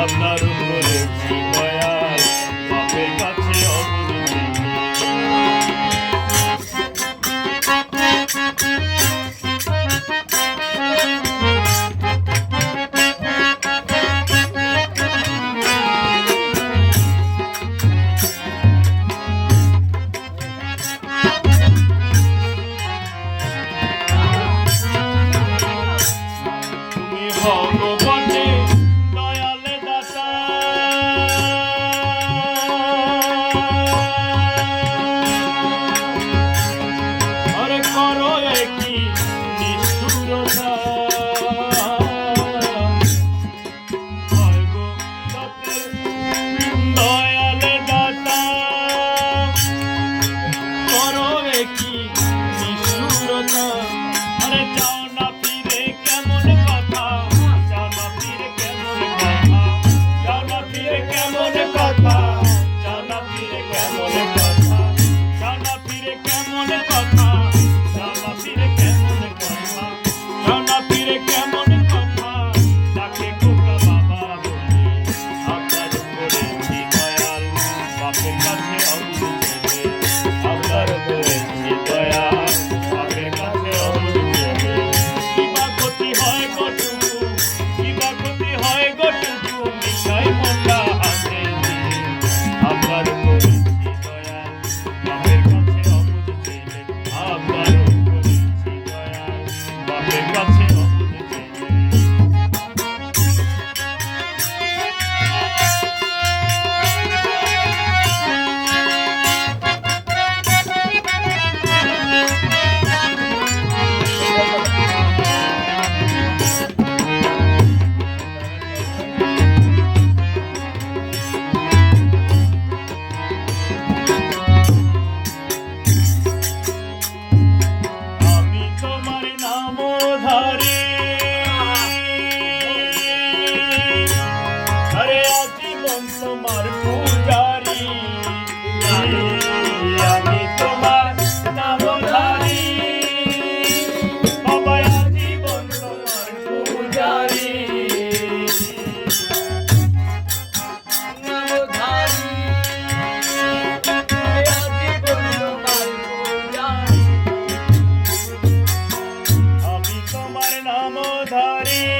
আপনার করেছি দয়াল বাপের কাছে অবরুদ্ধি তুমি কেমন কথা নাম ধরে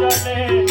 জলে